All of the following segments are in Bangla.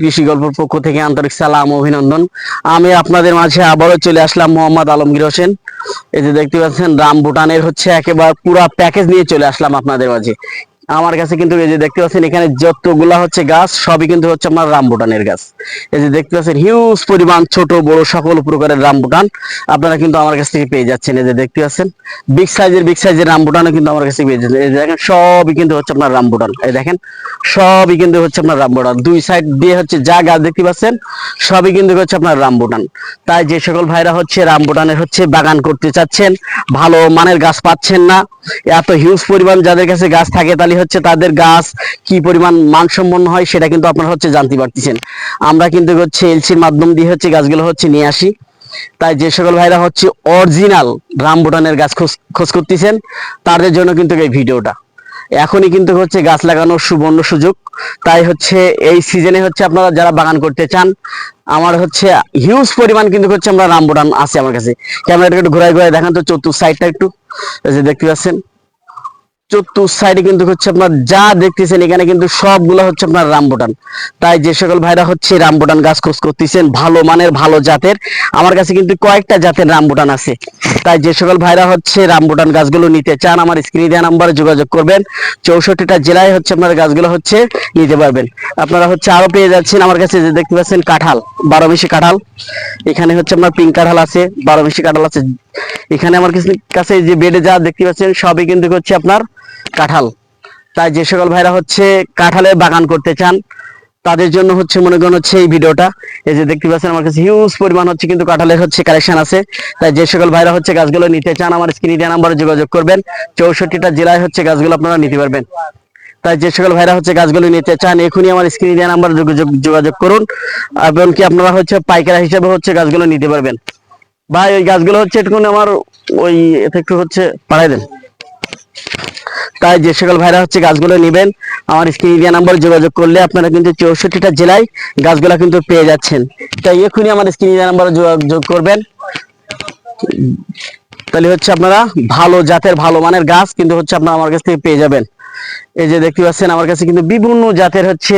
কৃষি গল্পের পক্ষ থেকে আন্তরিক সালাম, অভিনন্দন। আমি আপনাদের মাঝে আবারও চলে আসলাম মোহাম্মদ আলমগীর হোসেন। এই যে দেখতে পাচ্ছেন রাম ভুটানের হচ্ছে একেবারে পুরো প্যাকেজ নিয়ে চলে আসলাম আপনাদের মাঝে। আমার কাছে কিন্তু এই যে দেখতে পাচ্ছেন, এখানে যতগুলা হচ্ছে গাছ, সবই কিন্তু হচ্ছে আপনার রাম ভুটানের গাছ। এই যে দেখতে পাচ্ছেন হিউজ পরিমাণ ছোট, বড় সকল প্রকারের রাম ভুটান আপনারা কিন্তু আমার কাছ থেকে পেয়ে যাচ্ছেন। এই যে দেখতে পাচ্ছেন বিগ সাইজের বিগ সাইজের রাম ভুটানও কিন্তু আমার কাছে পেয়ে যাচ্ছেন। এই দেখেন, সবই কিন্তু হচ্ছে আপনার রাম ভুটান এই দেখেন, সবই কিন্তু হচ্ছে আপনার রাম ভুটান দুই সাইড দিয়ে হচ্ছে যা গাছ দেখতে পাচ্ছেন, সবই কিন্তু হচ্ছে আপনার রাম ভুটান তাই যে সকল ভাইরা হচ্ছে রাম ভুটানের হচ্ছে বাগান করতে চাচ্ছেন, ভালো মানের গাছ পাচ্ছেন না, এত হিউজ পরিমাণ যাদের কাছে গাছ থাকে তাহলে হচ্ছে তাদের গাছ, কি পরিমাণ মানসম্পন্ন হয় সেটা কিন্তু আপনারা হচ্ছে জানতে পারতেছেন। আমরা কিন্তু হচ্ছে এলসির মাধ্যম দিয়ে হচ্ছে গাছগুলো হচ্ছে নিয়ে আসি। তাই যে সকল ভাইরা হচ্ছে অরিজিনাল রাম ভুটানের গাছ খোঁজ খোঁজ করতেছেন, তাদের জন্য কিন্তু এই ভিডিওটা। এখনই কিন্তু হচ্ছে গাছ লাগানোর সুবর্ণ সুযোগ। তাই হচ্ছে এই সিজনে হচ্ছে আপনারা যারা বাগান করতে চান, আমার হচ্ছে হিউজ পরিমাণ কিন্তু হচ্ছে আমরা রামবুটান আছে আমার কাছে। ক্যামেরাটা একটু ঘুরাই ঘুরাই দেখান তো, চতুর সাইডটা একটু। যে দেখতে পাচ্ছেন চতুর সাইডে কিন্তু হচ্ছে আপনার যা দেখতেছেন, এখানে কিন্তু সবগুলো হচ্ছে আপনার রামবুটান। তাই যে সকল ভাইরা হচ্ছে রামবুটান গাছ খোঁজ করতেছেন, ভালো মানের, ভালো জাতের। আমার কাছে কিন্তু কয়েকটা জাতের রামবুটান আছে। তাই যে সকল ভাইরা হচ্ছে রামবুটান গাছগুলো নিতে চান, আমার স্ক্রিনে দেওয়া নাম্বারে যোগাযোগ করবেন। চৌষট্টিটা জেলায় হচ্ছে আপনার গাছগুলো হচ্ছে নিতে পারবেন। আপনারা হচ্ছে আরও পেয়ে যাচ্ছেন আমার কাছে যে দেখতে পাচ্ছেন কাঁঠাল, বারো মিশি কাঁঠাল। এখানে হচ্ছে আপনার পিঙ্ক কাঁঠাল আছে, বারো মিশি কাঁঠাল আছে। এখানে আমার কাছে- যে বেডে যা দেখতে পাচ্ছেন, সবই কিন্তু হচ্ছে আপনার কাঁঠাল। তাই যে সকল ভাইরা হচ্ছে কাঁঠালের বাগান করতে চান, তাদের জন্য হচ্ছে মনে করেন হচ্ছে এই ভিডিওটা। এই যে দেখতে পাচ্ছেন, আমার কাছে হিউজ পরিমাণ হচ্ছে কিন্তু কাঁঠালের হচ্ছে কালেকশন আছে। তাই যে সকল ভাইরা হচ্ছে গাছগুলো নিতে চান, আমার স্ক্রিনে দেওয়া নাম্বারে যোগাযোগ করবেন। চৌষট্টিটা জেলায় হচ্ছে গাছগুলো আপনারা নিতে পারবেন। তাই যে সকল ভাইরা হচ্ছে গাছগুলো নিতে চান, এখনই আমার স্ক্রিনে দেওয়া নাম্বারে যোগাযোগ করুন। এমনকি আপনারা হচ্ছে পাইকারা হিসেবে হচ্ছে গাছগুলো নিতে পারবেন। ভাই, ওই গাছগুলো হচ্ছে একটু আমার ওই একটু হচ্ছে পাঠাই দেন। তাই যে সকল ভাইরা হচ্ছে গাছগুলো নেবেন, আমার স্ক্রিনে দেওয়া নাম্বারে যোগাযোগ করলে আপনারা কিন্তু চৌষট্টিটা জেলায় গাছগুলো কিন্তু পেয়ে যাচ্ছেন। তাই এখনই আমার স্ক্রিনে দেওয়া নাম্বারে যোগাযোগ করবেন। তাহলে হচ্ছে আপনারা ভালো জাতের, ভালো মানের গাছ কিন্তু হচ্ছে আপনারা আমার কাছ থেকে পেয়ে যাবেন। এই যে দেখতে পাচ্ছেন, আমার কাছে কিন্তু বিভিন্ন জাতের হচ্ছে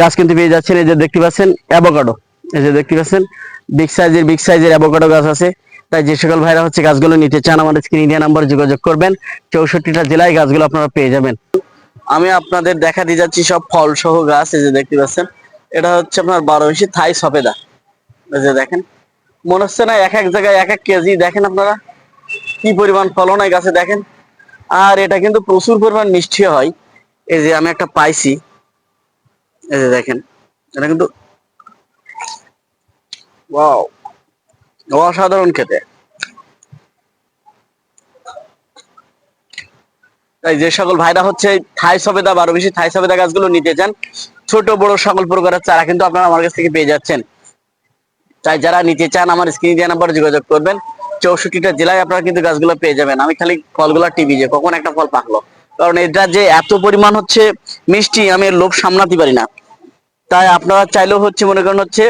গাছ কিন্তু পেয়ে যাচ্ছেন। এই যে দেখতে পাচ্ছেন, অ্যাভোকাডো। এই যে দেখতে পাচ্ছেন বিগ সাইজের বিগ সাইজের অ্যাভোকাডো গাছ আছে। তাই যে সকল ভাইরা হচ্ছে গাছগুলো নিতে চান, আমাদের স্ক্রিন ইন্ডিয়া নাম্বার যোগাযোগ করবেন। চৌষট্টিটা জেলায় গাছগুলো আপনারা পেয়ে যাবেন। আমি আপনাদের দেখা দিয়ে যাচ্ছি সব ফল সহ গাছ, এই যে দেখতে পাচ্ছেন। এটা হচ্ছে আপনার বারো ইঞ্চি থাই সফেদা। এই যে দেখেন, মনে হচ্ছে না এক এক জায়গায় এক এক কেজি। দেখেন আপনারা, কি পরিমাণ ফলন হয় গাছে, দেখেন। আর এটা কিন্তু প্রচুর পরিমাণ মিষ্টি হয়। এই যে আমি একটা পাইছি। এই যে দেখেন, এটা কিন্তু ওয়াও অসাধারণ খেতে। তাই যে সকল ভাইরা হচ্ছে থাই সবেদা, বারো বেশি থাই সবেদা গাছগুলো নিতে চান, ছোট, বড় সকল প্রকারের চারা কিন্তু আপনারা আমার কাছ থেকে পেয়ে যাচ্ছেন। তাই যারা নিতে চান, আমার স্ক্রিন দেওয়া নাম্বারে যোগাযোগ করবেন। চৌষট্টিটা জেলায় আপনারা কিন্তু গাছগুলো পেয়ে যাবেন। আমি খালি ফলগুলো টিভি যে, কখন একটা ফল পাকলো। কারণ এটা যে এত পরিমাণ হচ্ছে মিষ্টি, আমি লোভ সামলাতে পারি না। তাই আপনারা চাইলেও হচ্ছে মনে করেন হচ্ছে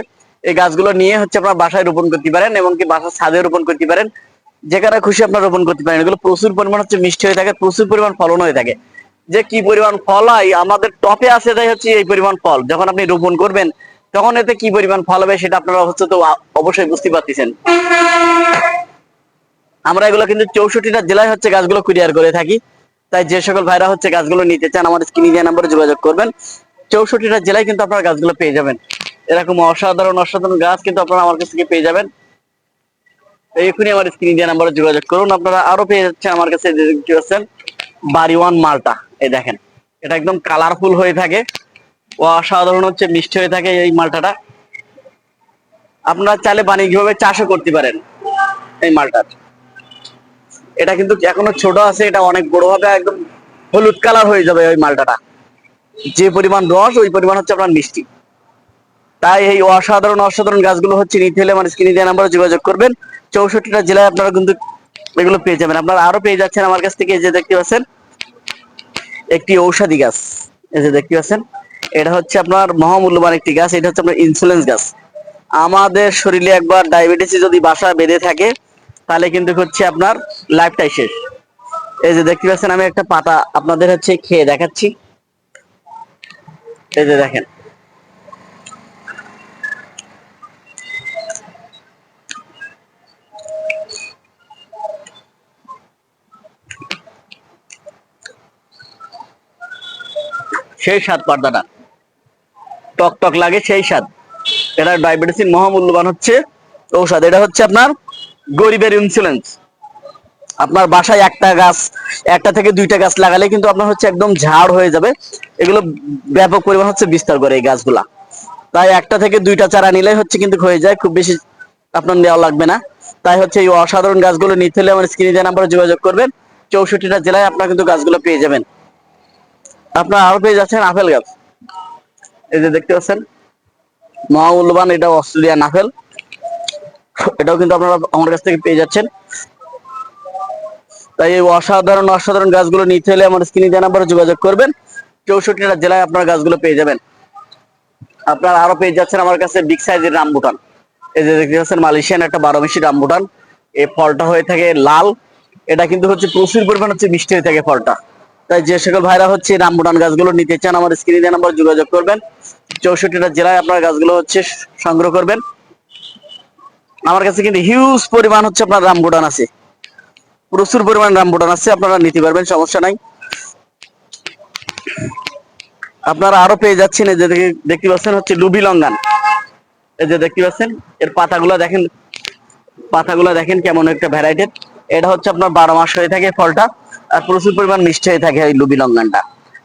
এই গাছগুলো নিয়ে হচ্ছে আপনার বাসায় রোপণ করতে পারেন এবং কি বাসার ছাদে রোপণ করতে পারেন। যেখানে খুশি আপনার রোপণ করতে পারেন। এগুলো প্রচুর পরিমাণ হচ্ছে মিষ্টি হয়ে থাকে, প্রচুর পরিমাণ ফলন হয়ে থাকে। যে কি পরিমাণ ফল হয়, আমাদের টপে আছে তাই হচ্ছে এই পরিমাণ ফল। যখন আপনি রোপণ করবেন, তখন এতে কি পরিমাণ ফল হবে সেটা আপনারা হচ্ছে তো অবশ্যই বুঝতে পারতেছেন। আমরা এগুলো কিন্তু চৌষট্টিটা জেলায় হচ্ছে গাছগুলো কুরিয়ার করে থাকি। তাই যে সকল ভাইরা হচ্ছে গাছগুলো নিতে চান, আমাদের স্ক্রিনে দেওয়া নাম্বারে যোগাযোগ করবেন। চৌষট্টিটা জেলায় কিন্তু আপনারা গাছগুলো পেয়ে যাবেন। এরকম অসাধারণ অসাধারণ গাছ কিন্তু আপনারা আমার কাছ থেকে পেয়ে যাবেন। এখনই আমার স্ক্রিন দেওয়া নাম্বারে যোগাযোগ করুন। আপনারা আরও পেয়ে যাচ্ছেন আমার কাছে যে দেখতে পাচ্ছেন বাড়িওয়ান মালটা। এই দেখেন, এটা একদম কালারফুল হয়ে থাকে। ও অসাধারণ হচ্ছে, মিষ্টি হয়ে থাকে এই মালটাটা। আপনারা চাইলে বাণিজ্যিকভাবে চাষও করতে পারেন এই মালটার। এটা কিন্তু এখনও ছোট আছে, এটা অনেক বড় হবে, একদম হলুদ কালার হয়ে যাবে ওই মালটাটা। যে পরিমাণ রস, ওই পরিমাণ হচ্ছে আপনার মিষ্টি। তাই এই অসাধারণ অসাধারণ গাছগুলো হচ্ছে নিতে হলে আমার স্ক্রিনে দেওয়া নাম্বারে যোগাযোগ করবেন। চৌষট্টিটা জেলায় আপনারা কিন্তু এগুলো পেয়ে যাবেন। আপনারা আরও পেয়ে যাচ্ছেন আমার কাছ থেকে যে দেখতে পাচ্ছেন, একটি ঔষধি গাছ। এই যে দেখতে পাচ্ছেন, এটা হচ্ছে আপনার মহামূল্যবান একটি গাছ, এটা হচ্ছে আপনার ইনসুলেন্স গাছ। আমাদের শরীরে একবার ডায়াবেটিস যদি বাসা বেঁধে থাকে, তাহলে কিন্তু হচ্ছে আপনার লাইফটাই শেষ। এই যে দেখতে পাচ্ছেন, আমি একটা পাতা আপনাদের হচ্ছে খেয়ে দেখাচ্ছি। এই যে দেখেন সেই স্বাদ পর্দাটা। টক টক লাগে সেই স্বাদ। এটা ডায়াবেটিসিন মহামূল্যবান হচ্ছে ঔষধ। এটা হচ্ছে আপনার গরিবের ইন্সুরেন্স আপনার বাসায় একটা গাছ, একটা থেকে দুইটা গাছ লাগালে কিন্তু আপনার হচ্ছে একদম ঝাড় হয়ে যাবে। এগুলো ব্যাপক পরিমাণ হচ্ছে বিস্তার করে এই গাছগুলা। তাই একটা থেকে দুইটা চারা নিলে হচ্ছে কিন্তু হয়ে যায়, খুব বেশি আপনার নেওয়া লাগবে না। তাই হচ্ছে এই অসাধারণ গাছগুলো নিতে হলে আমার স্ক্রিনে দেওয়া নাম্বারে যোগাযোগ করবেন, চৌষট্টিটা জেলায় আপনার কিন্তু গাছগুলো পেয়ে যাবেন। আপনার আরও পেয়ে যাচ্ছেন আপেল গাছ। এই যে দেখতে পাচ্ছেন, মহামূল্যবান এটা অস্ট্রেলিয়ান আপেল। এটাও কিন্তু আপনারা আমার কাছ থেকে পেয়ে যাচ্ছেন। তাই এই অসাধারণ অসাধারণ গাছগুলো নিতে হলে আমার স্ক্রিনে দেওয়া নাম্বারে যোগাযোগ করবেন। চৌষট্টিটা জেলায় আপনার গাছগুলো পেয়ে যাবেন। আপনার আরও পেয়ে যাচ্ছেন আমার কাছে বিগ সাইজের রামবুটান এই যে দেখতে পাচ্ছেন, মালয়েশিয়ান একটা বারো মিশি রামবুটান এই ফলটা হয়ে থাকে লাল। এটা কিন্তু হচ্ছে প্রচুর পরিমাণ হচ্ছে মিষ্টি হয়ে থাকে ফলটা। তাই যে সকল ভাইরা হচ্ছে রামবুটান গাছগুলো নিতে চান, আমার স্ক্রিনে নাম্বার যোগাযোগ করবেন। চৌষট্টিটা জেলায় আপনার গাছগুলো হচ্ছে সংগ্রহ করবেন। আমার কাছে কিন্তু হিউজ পরিমাণ হচ্ছে আপনার রামবুটান আছে। প্রচুর পরিমাণ রামবুটান আছে, আপনারা নিতে পারবেন, সমস্যা নাই। আপনারা আরও পেয়ে যাচ্ছেন, এই যে দেখতে পাচ্ছেন হচ্ছে লুবি লঙ্গান। এই যে দেখতে পাচ্ছেন, এর পাতাগুলো দেখেন পাতাগুলো দেখেন কেমন একটা ভ্যারাইটির এটা হচ্ছে আপনার বারো মাস হয়ে থাকে ফলটা। প্রচুর পরিমাণ মিষ্টি হয়ে থাকে এই লুবি লঙ্গানটা।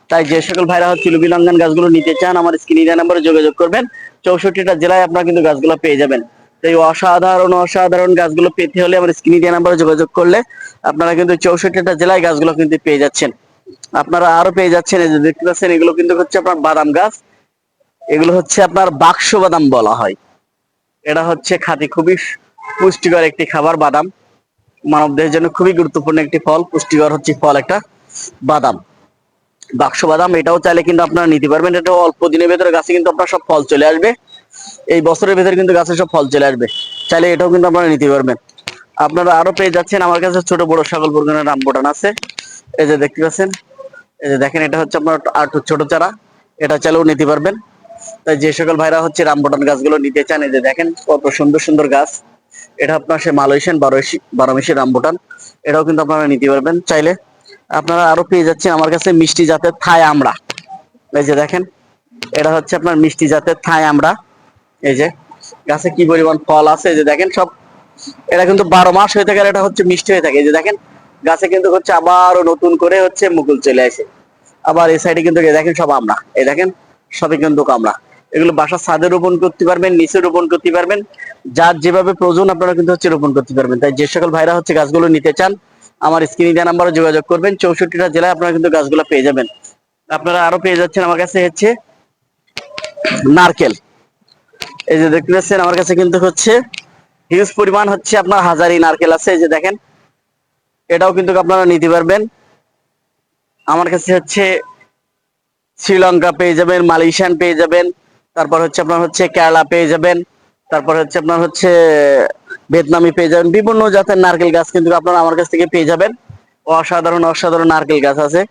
তাই যে সকল ভাইরা হচ্ছে লুবি লঙ্গান গাছগুলো নিতে চান আমার স্ক্রিনে নাম্বারে যোগাযোগ করবেন। চৌষট্টিটা জেলায় আপনারা কিন্তু গাছগুলো পেয়ে যাবেন। তো এই অসাধারণ অসাধারণ গাছগুলো পেতে হলে আমার স্ক্রিনে নাম্বারে যোগাযোগ করলে আপনারা কিন্তু চৌষট্টিটা জেলায় গাছগুলো কিন্তু পেয়ে যাচ্ছেন। আপনারা আরও পেয়ে যাচ্ছেন, এই যে দেখতে পাচ্ছেন, এগুলো কিন্তু হচ্ছে আপনার বাদাম গাছ। এগুলো হচ্ছে আপনার বাক্স বাদাম বলা হয়। এটা হচ্ছে খাঁটি, খুবই পুষ্টিকর একটি খাবার বাদাম। মানবদেহের জন্য খুবই গুরুত্বপূর্ণ একটি ফল, পুষ্টিকর হচ্ছে ফল একটা বাদাম। বাক্স বাদাম, এটাও চাইলে কিন্তু আপনারা নিতে পারবেন। এটা অল্প দিনের ভেতরে গাছে কিন্তু আপনার সব ফল চলে আসবে। এই বছরের ভেতরে কিন্তু গাছে সব ফল চলে আসবে। চাইলে এটাও কিন্তু আপনারা নিতে পারবেন। আপনারা আরও পেয়ে যাচ্ছেন আমার কাছে ছোট বড় সকল প্রকারের রামবোটান আছে। এই যে দেখতে পাচ্ছেন, এই যে দেখেন, এটা হচ্ছে আপনার আর ছোট চারা। এটা চাইলেও নিতে পারবেন। তাই যে সকল ভাইরা হচ্ছে রামবোটান গাছগুলো নিতে চান, এই যে দেখেন, কত সুন্দর সুন্দর গাছ। এটা আপনার সে মালয়েশিয়ান বারোশি রামবোটান এটাও কিন্তু আপনারা নিতে পারবেন চাইলে। আপনারা আরও পেয়ে যাচ্ছেন আমার কাছে মিষ্টি জাতের থাই আমরা এই যে দেখেন, এটা হচ্ছে আপনার মিষ্টি জাতের থাই আমরা এই যে, গাছে কি পরিমাণ ফল আছে, এই যে দেখেন সব। এটা কিন্তু বারো মাস হয়ে থাকে এটা হচ্ছে মিষ্টি হয়ে থাকে। এই যে দেখেন, গাছে কিন্তু হচ্ছে আবারও নতুন করে হচ্ছে মুকুল চলে আসে। আবার এই সাইডে কিন্তু দেখেন সব আমরা এই দেখেন, সবই কিন্তু আমরা এগুলো বাসার ছাদে রোপণ করতে পারবেন, নিচে রোপণ করতে পারবেন। যার যেভাবে প্রয়োজন আপনারা কিন্তু হচ্ছে রোপণ করতে পারবেন। তাই যে সকল ভাইরা হচ্ছে গাছগুলো নিতে চান, আমার স্ক্রিনে দেওয়া নাম্বারে যোগাযোগ করবেন। চৌষট্টিটা জেলায় আপনারা কিন্তু গাছগুলো পেয়ে যাবেন। আপনারা আরও পেয়ে যাচ্ছেন আমার কাছে হচ্ছে নারকেল। এই যে দেখতে পাচ্ছেন, আমার কাছে কিন্তু হচ্ছে হিউজ পরিমাণ হচ্ছে আপনার হাজারি নারকেল আছে। এই যে দেখেন, এটাও কিন্তু আপনারা নিতে পারবেন। আমার কাছে হচ্ছে শ্রীলঙ্কা পেয়ে যাবেন, মালয়েশিয়ান পেয়ে যাবেন। তারপর হচ্ছে আপনার হচ্ছে কেরালা পেয়ে যাবেন, তারপর হচ্ছে আপনার হচ্ছে ভিয়েতনামি পেয়ে যাবেন, বিভিন্ন জাতের নারকেল গাছ কিন্তু আপনারা আমার কাছ থেকে পেয়ে যাবেন। অসাধারণ অসাধারণ নারকেল গাছ আছে।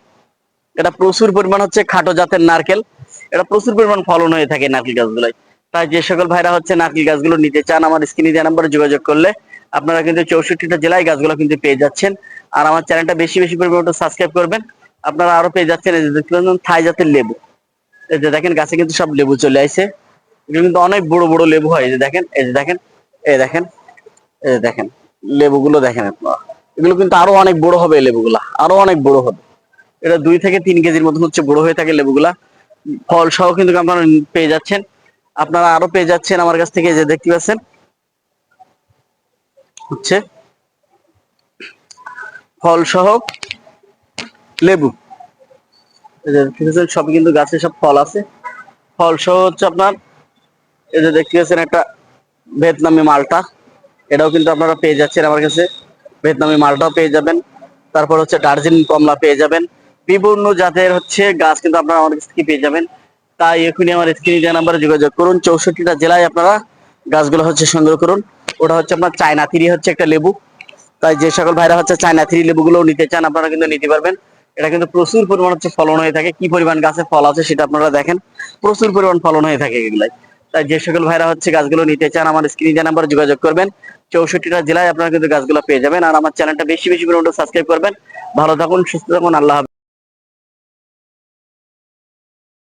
এটা প্রচুর পরিমাণ হচ্ছে খাটো জাতের নারকেল। এটা প্রচুর পরিমাণ ফলন হয়ে থাকে নারকেল গাছগুলোয়। তাই যে সকল ভাইরা হচ্ছে নারকেল গাছগুলো নিতে চান, আমার স্ক্রিনে দেওয়া নাম্বারে যোগাযোগ করলে আপনারা কিন্তু চৌষট্টিটা জেলায় গাছগুলো কিন্তু পেয়ে যাচ্ছেন। আর আমার চ্যানেলটা বেশি বেশি পরিমাণে সাবস্ক্রাইব করবেন। আপনারা আরও পেয়ে যাচ্ছেন থাই জাতের লেবু। এই যে দেখেন গাছে কিন্তু সব লেবু চলে আসছে এগুলো কিন্তু অনেক বড় বড় লেবু হয়। এই যে দেখেন, এই যে দেখেন, এই দেখেন, এই যে দেখেন, লেবুগুলো দেখেন আপনারা। এগুলো কিন্তু আরও অনেক বড় হবে লেবুগুলা, আরও অনেক বড় হবে। এটা দুই থেকে তিন কেজির মতন হচ্ছে বড় হয়ে থাকে লেবুগুলা। ফল সহ কিন্তু আপনারা পেয়ে যাচ্ছেন। আপনারা আরও পেয়ে যাচ্ছেন আমার কাছ থেকে যে দেখতে পাচ্ছেন। হচ্ছে ফল সহ লেবু। যে সবই কিন্তু গাছে সব ফল আছে। ফল সহ হচ্ছে আপনার, এই যে দেখতে পাচ্ছেন একটা ভিয়েতনামি মালটা। এটাও কিন্তু আপনারা পেয়ে যাচ্ছেন আমার কাছে। ভিয়েতনামি মালটাও পেয়ে যাবেন। তারপর হচ্ছে দার্জিলিং কমলা পেয়ে যাবেন। বিভিন্ন জাতের হচ্ছে গাছ কিন্তু আপনারা আমার কাছ থেকে পেয়ে যাবেন। তাই এখনই আমার স্ক্রিনে দেওয়া নাম্বারে যোগাযোগ করুন। চৌষট্টিটা জেলায় আপনারা গাছগুলো হচ্ছে সংগ্রহ করুন। ওটা হচ্ছে আপনার চায়না থ্রি হচ্ছে একটা লেবু। তাই যে সকল ভাইরা হচ্ছে চায়না থ্রি লেবুগুলো নিতে চান, আপনারা কিন্তু নিতে পারবেন। এটা কিন্তু প্রচুর পরিমাণ হচ্ছে ফলন হয়ে থাকে। কি পরিমাণ গাছে ফল আছে সেটা আপনারা দেখেন। প্রচুর পরিমাণ ফলন হয়ে থাকে এগুলাই। তাই যে সকল ভাইরা হচ্ছে গাছগুলো নিতে চান, আমার স্ক্রিনে যে নাম্বারে যোগাযোগ করবেন, চৌষট্টিটা জেলায় আপনারা কিন্তু গাছগুলো পেয়ে যাবেন। আর আমার চ্যানেলটা বেশি বেশি পরিমাণে সাবস্ক্রাইব করবেন। ভালো থাকুন, সুস্থ থাকুন, আল্লাহ।